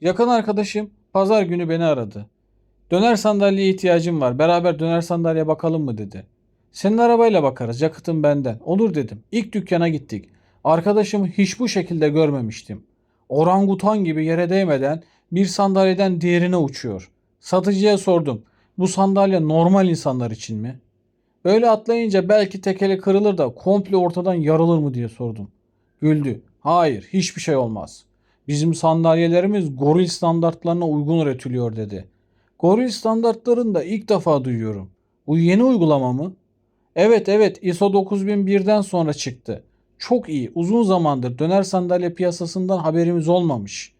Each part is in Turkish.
Yakın arkadaşım pazar günü beni aradı. Döner sandalyeye ihtiyacım var. Beraber döner sandalye bakalım mı dedi. Senin arabayla bakarız. Yakıtın benden. Olur dedim. İlk dükkana gittik. Arkadaşımı hiç bu şekilde görmemiştim. Orangutan gibi yere değmeden bir sandalyeden diğerine uçuyor. Satıcıya sordum. Bu sandalye normal insanlar için mi? Böyle atlayınca belki tekeli kırılır da komple ortadan yarılır mı diye sordum. Güldü. Hayır, hiçbir şey olmaz. Bizim sandalyelerimiz goril standartlarına uygun üretiliyor dedi. Goril standartlarını da ilk defa duyuyorum. Bu yeni uygulama mı? Evet evet ISO 9001'den sonra çıktı. Çok iyi. Uzun zamandır döner sandalye piyasasından haberimiz olmamış.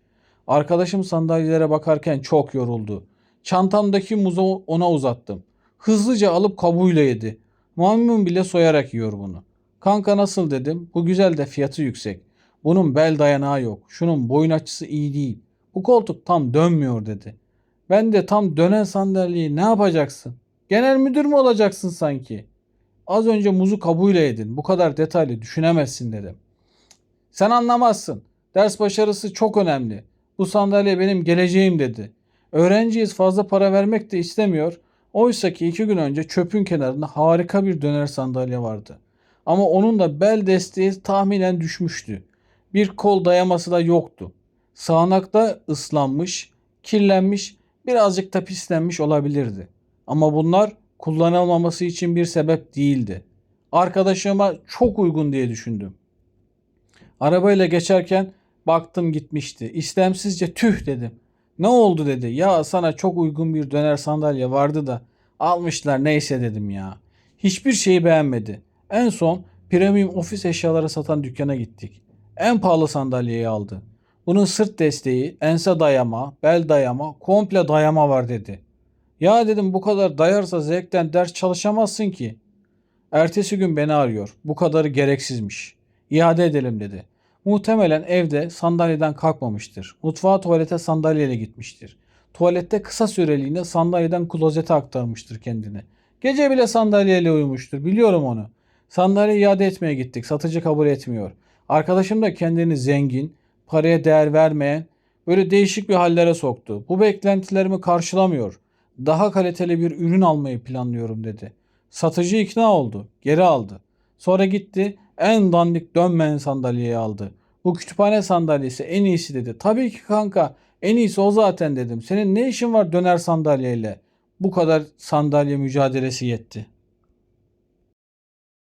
Arkadaşım sandalyelere bakarken çok yoruldu. Çantamdaki muzu ona uzattım. Hızlıca alıp kabuğuyla yedi. Maymun bile soyarak yiyor bunu. Kanka nasıl dedim. Bu güzel de fiyatı yüksek. Bunun bel dayanağı yok. Şunun boyun açısı iyi değil. Bu koltuk tam dönmüyor dedi. Ben de tam dönen sandalyeyi ne yapacaksın? Genel müdür mü olacaksın sanki? Az önce muzu kabuğuyla yedin. Bu kadar detaylı düşünemezsin dedim. Sen anlamazsın. Ders başarısı çok önemli. Bu sandalye benim geleceğim dedi. Öğrenciyiz fazla para vermek de istemiyor. Oysa ki iki gün önce çöpün kenarında harika bir döner sandalye vardı. Ama onun da bel desteği tahminen düşmüştü. Bir kol dayaması da yoktu. Sağanakta ıslanmış, kirlenmiş, birazcık da pislenmiş olabilirdi. Ama bunlar kullanılmaması için bir sebep değildi. Arkadaşıma çok uygun diye düşündüm. Arabayla geçerken baktım gitmişti. İstemsizce tüh dedim. Ne oldu dedi. Ya sana çok uygun bir döner sandalye vardı da almışlar neyse dedim ya. Hiçbir şeyi beğenmedi. En son premium ofis eşyaları satan dükkana gittik. En pahalı sandalyeyi aldı. Bunun sırt desteği, ense dayama, bel dayama, komple dayama var dedi. Ya dedim bu kadar dayarsa zevkten ders çalışamazsın ki. Ertesi gün beni arıyor. Bu kadarı gereksizmiş. İade edelim dedi. Muhtemelen evde sandalyeden kalkmamıştır. Mutfağa tuvalete sandalyeyle gitmiştir. Tuvalette kısa süreliğine sandalyeden klozete aktarmıştır kendini. Gece bile sandalyeyle uyumuştur. Biliyorum onu. Sandalye iade etmeye gittik. Satıcı kabul etmiyor. Arkadaşım da kendini zengin, paraya değer vermeyen, böyle değişik bir hallere soktu. Bu beklentilerimi karşılamıyor. Daha kaliteli bir ürün almayı planlıyorum dedi. Satıcı ikna oldu. Geri aldı. Sonra gitti en dandik dönmeyen sandalyeyi aldı. Bu kütüphane sandalyesi en iyisi dedi. Tabii ki kanka en iyisi o zaten dedim. Senin ne işin var döner sandalyeyle? Bu kadar sandalye mücadelesi yetti.